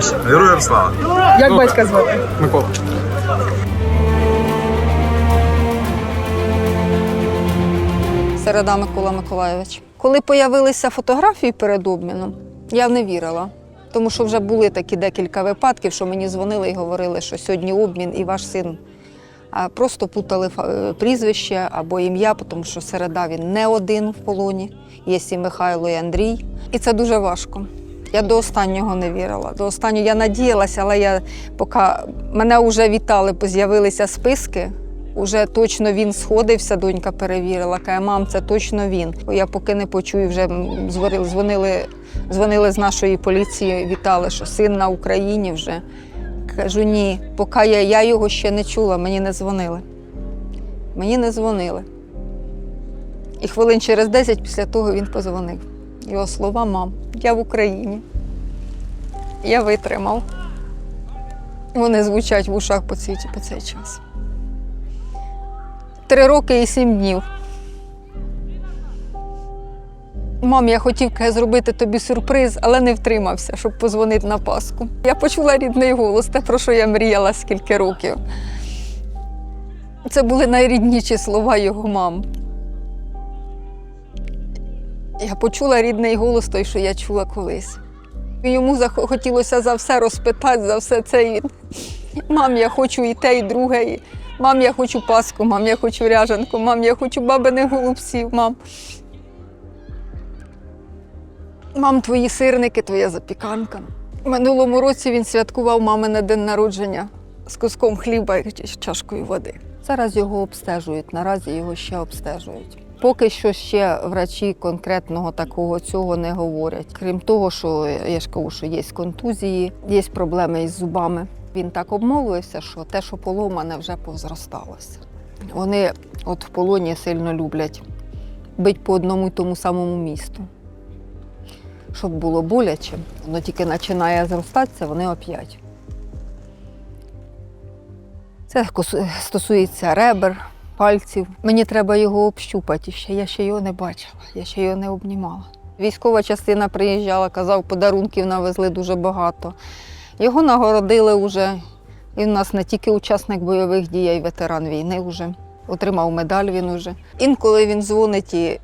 Точно. Героям слава. Як батька звати? Микола. Середа Микола Миколайович. Коли появилися фотографії перед обміном, я не вірила. Тому що вже були такі декілька випадків, що мені дзвонили і говорили, що сьогодні обмін і ваш син. А просто путали фа- е, прізвище або ім'я, тому що середа він не один в полоні. Є і Михайло, і Андрій. І це дуже важко. Я до останнього не вірила. До останнього я надіялася, але я поки мене вже вітали, з'явилися списки. Уже точно він сходився, донька перевірила. Каже, мам, це точно він. Я поки не почую, вже дзвонили, дзвонили з нашої поліції, вітали, що син на Україні вже. Кажу, ні, поки я, я його ще не чула, мені не дзвонили. Мені не дзвонили. І хвилин через 10 після того він позвонив. Його слова, мам, я в Україні. Я витримав. Вони звучать в ушах по цей, по цей час. Три роки і сім днів. Мам, я хотів зробити тобі сюрприз, але не втримався, щоб позвонити на Пасху. Я почула рідний голос, те, про що я мріяла скільки років. Це були найрідніші слова його мам. Я почула рідний голос той, що я чула колись. Йому захотілося за все розпитати, за все це. І Мам, я хочу і те, і друге. І... Мам, я хочу паску, мам, я хочу ряжанку, мам, я хочу бабиних голубців, мам. Мам, твої сирники, твоя запіканка. Минулому році він святкував мамине день народження з куском хліба і чашкою води. Зараз його обстежують, наразі його ще обстежують. Поки що ще врачі конкретного такого цього не говорять. Крім того, що я ж кажу, що є контузії, є проблеми із зубами. Він так обмовився, що те, що поломане, вже повзросталося. Вони от в полоні сильно люблять бить по одному й тому самому місту. Щоб було боляче, воно тільки починає зростатися, вони оп'ять. Це стосується ребер, пальців. Мені треба його общупати ще. Я ще його не бачила, я ще його не обнімала. Військова частина приїжджала, казав, подарунків навезли дуже багато. Його нагородили вже. Він у нас не тільки учасник бойових дій, а й ветеран війни вже. Отримав медаль він уже. Інколи він дзвонить і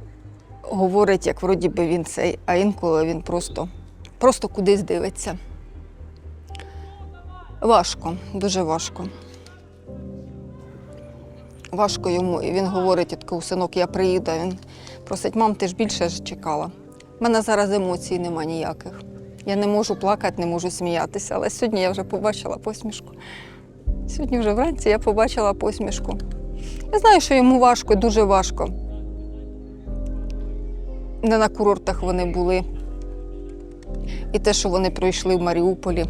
говорить, як вроді би він цей, а інколи він просто, просто кудись дивиться. Важко, дуже важко. Важко йому. І він говорить, кажу, синок, я приїду. Він просить, мам, ти ж більше ж чекала. У мене зараз емоцій нема ніяких. Я не можу плакати, не можу сміятися, але сьогодні я вже побачила посмішку. Сьогодні вже вранці я побачила посмішку. Я знаю, що йому важко, дуже важко. Не на курортах вони були. І те, що вони пройшли в Маріуполі,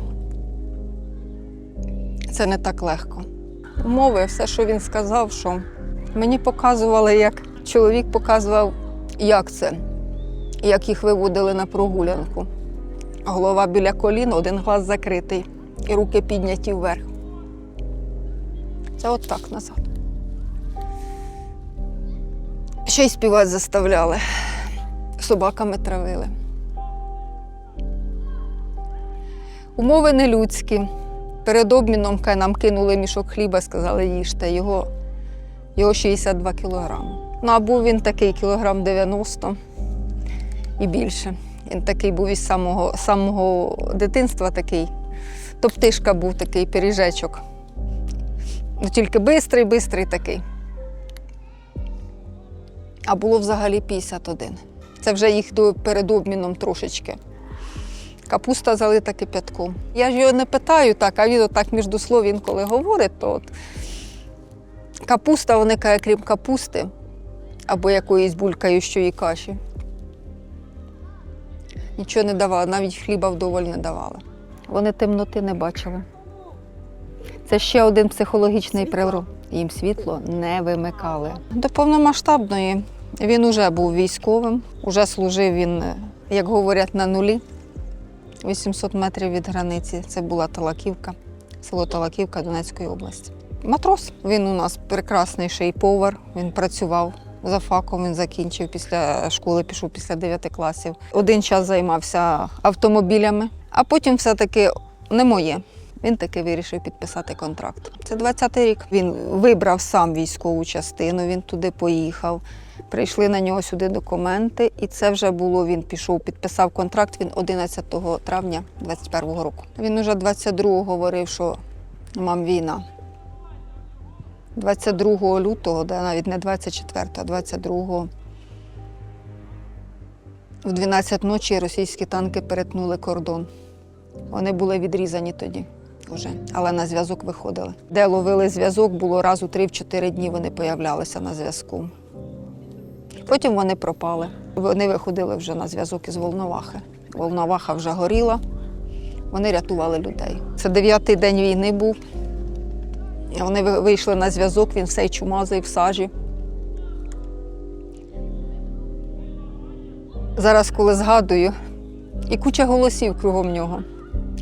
це не так легко. Умови, все, що він сказав, що мені показували, як чоловік показував, як це, як їх виводили на прогулянку. Голова біля колін, один глаз закритий, і руки підняті вверх. Це от так назад. Ще й співати заставляли, собаками травили. Умови не людські. Перед обміном нам кинули мішок хліба, сказали, їжте. Його, його 62 кілограми. Ну, а був він такий кілограм 90 і більше. Він такий був із самого, самого дитинства такий. Топтишка був такий пиріжечок. Ну, тільки бистрий, бистрий такий. А було взагалі 51. Це вже їх перед обміном трошечки. Капуста залита кип'ятком. Я ж його не питаю так, а він отак між слов інколи говорить, то от капуста, вони каже, крім капусти або якоїсь булькаючої каші. Нічого не давали, навіть хліба вдоволь не давали. Вони темноти не бачили. Це ще один психологічний природ. Їм світло не вимикали. До повномасштабної він уже був військовим, уже служив він, як говорять, на нулі. 800 метрів від границі. Це була Талаківка, село Талаківка Донецької області. Матрос. Він у нас прекрасний ще й повар. Він працював за факом. Він закінчив після школи, пішов після 9 класів. Один час займався автомобілями, а потім все-таки не моє. Він таки вирішив підписати контракт. Це 20-й рік. Він вибрав сам військову частину, він туди поїхав. Прийшли на нього сюди документи, і це вже було. Він пішов, підписав контракт. Він 11 травня 21-го року. Він уже 22-го говорив, що мам війна. 22 лютого, да, навіть не 24, а 22 в 12 ночі російські танки перетнули кордон. Вони були відрізані тоді вже, але на зв'язок виходили. Де ловили зв'язок, було раз у 3-4 дні вони появлялися на зв'язку. Потім вони пропали. Вони виходили вже на зв'язок із Волновахи. Волноваха вже горіла, вони рятували людей. Це дев'ятий день війни був. Вони вийшли на зв'язок, він все чумазий в сажі. Зараз, коли згадую, і куча голосів кругом нього.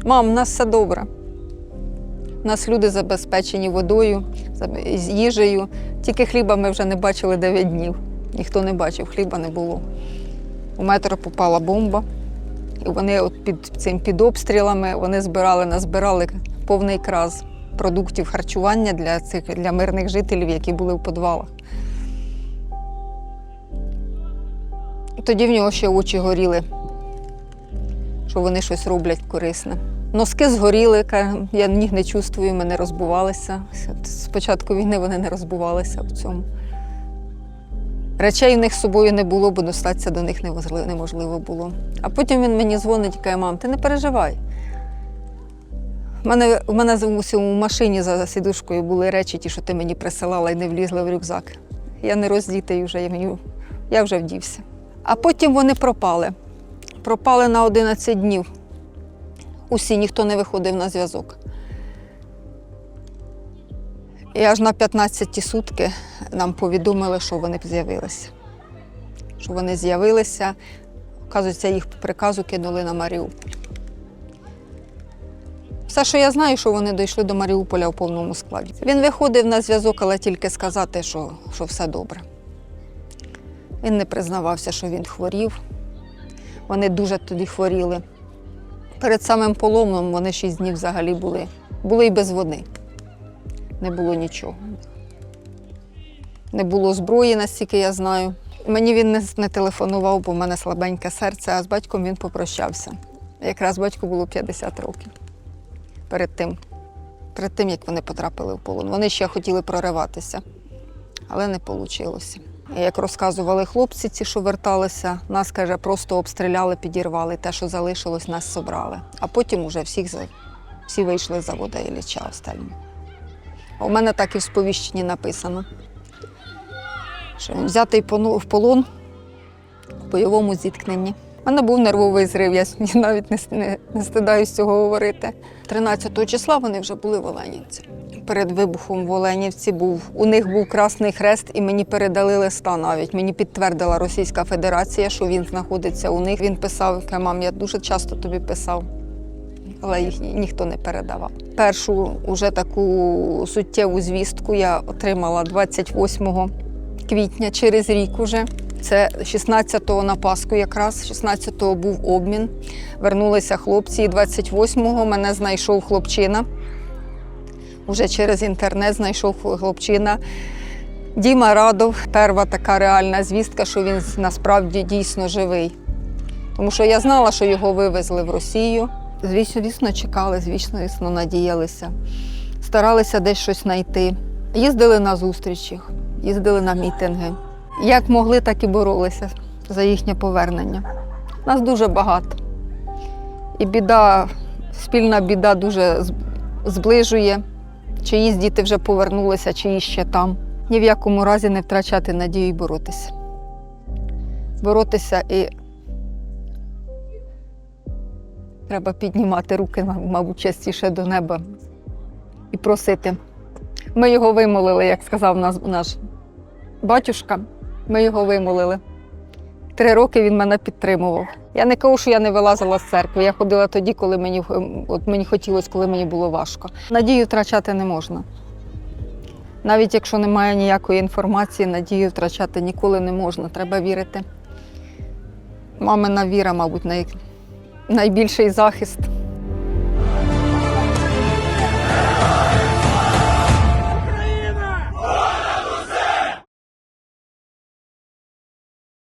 Мам, у нас все добре. У нас люди забезпечені водою, їжею. Тільки хліба ми вже не бачили 9 днів. Ніхто не бачив, хліба не було. У метро попала бомба. І вони от під цим під обстрілами вони збирали, назбирали повний краз продуктів харчування для цих для мирних жителів, які були в підвалах. Тоді в нього ще очі горіли, що вони щось роблять корисне. Носки згоріли, я ніг не чувствую, ми не розбувалися. З початку війни вони не розбувалися в цьому. Речей в них з собою не було, бо достатися до них неможливо було. А потім він мені дзвонить і каже, мам, ти не переживай. У мене, у мене в машині за сідушкою були речі, ті, що ти мені присилала і не влізли в рюкзак. Я не роздітий вже, я, мені- я вже вдівся. А потім вони пропали. Пропали на 11 днів. Усі, ніхто не виходив на зв'язок. І аж на 15-ті сутки нам повідомили, що вони з'явилися. Що вони з'явилися. Оказується, їх по приказу кинули на Маріуполь. Все, що я знаю, що вони дійшли до Маріуполя у повному складі. Він виходив на зв'язок, але тільки сказати, що, що все добре. Він не признавався, що він хворів. Вони дуже тоді хворіли. Перед самим поломом вони шість днів взагалі були. Були і без води. Не було нічого. Не було зброї, настільки я знаю. Мені він не, не телефонував, бо в мене слабеньке серце, а з батьком він попрощався. Якраз батьку було 50 років перед тим, перед тим, як вони потрапили в полон. Вони ще хотіли прориватися, але не вийшло. Як розказували хлопці, ці, що верталися, нас каже, просто обстріляли, підірвали. Те, що залишилось, нас собрали. А потім уже всіх всі вийшли з завода Ілліча остальні. У мене так і в сповіщенні написано, що взятий в полон в бойовому зіткненні. У мене був нервовий зрив, я навіть не, не, не стидаюсь цього говорити. 13 числа вони вже були в Оленівці. Перед вибухом в Оленівці був у них був Красний Хрест, і мені передали листа навіть. Мені підтвердила Російська Федерація, що він знаходиться у них. Він писав, мам, я дуже часто тобі писав, але їх ніхто не передавав. Першу уже таку суттєву звістку я отримала 28 квітня через рік уже. Це 16-го на Пасху якраз, 16-го був обмін. Вернулися хлопці, і 28-го мене знайшов хлопчина. Уже через інтернет знайшов хлопчина. Діма Радов, перша така реальна звістка, що він насправді дійсно живий. Тому що я знала, що його вивезли в Росію. Звісно, звісно, чекали, звісно, звісно, надіялися. Старалися десь щось знайти. Їздили на зустрічі, їздили на мітинги. Як могли, так і боролися за їхнє повернення. Нас дуже багато. І біда, спільна біда дуже зближує. Чиїсь діти вже повернулися, чиї ще там. Ні в якому разі не втрачати надію і боротися. Боротися і треба піднімати руки, мабуть, частіше до неба і просити. Ми його вимолили, як сказав наш батюшка. Ми його вимолили. Три роки він мене підтримував. Я не кажу, що я не вилазила з церкви. Я ходила тоді, коли мені, ем, от мені хотілося, коли мені було важко. Надію втрачати не можна. Навіть якщо немає ніякої інформації, надію втрачати ніколи не можна. Треба вірити. Мамина віра, мабуть, най... найбільший захист.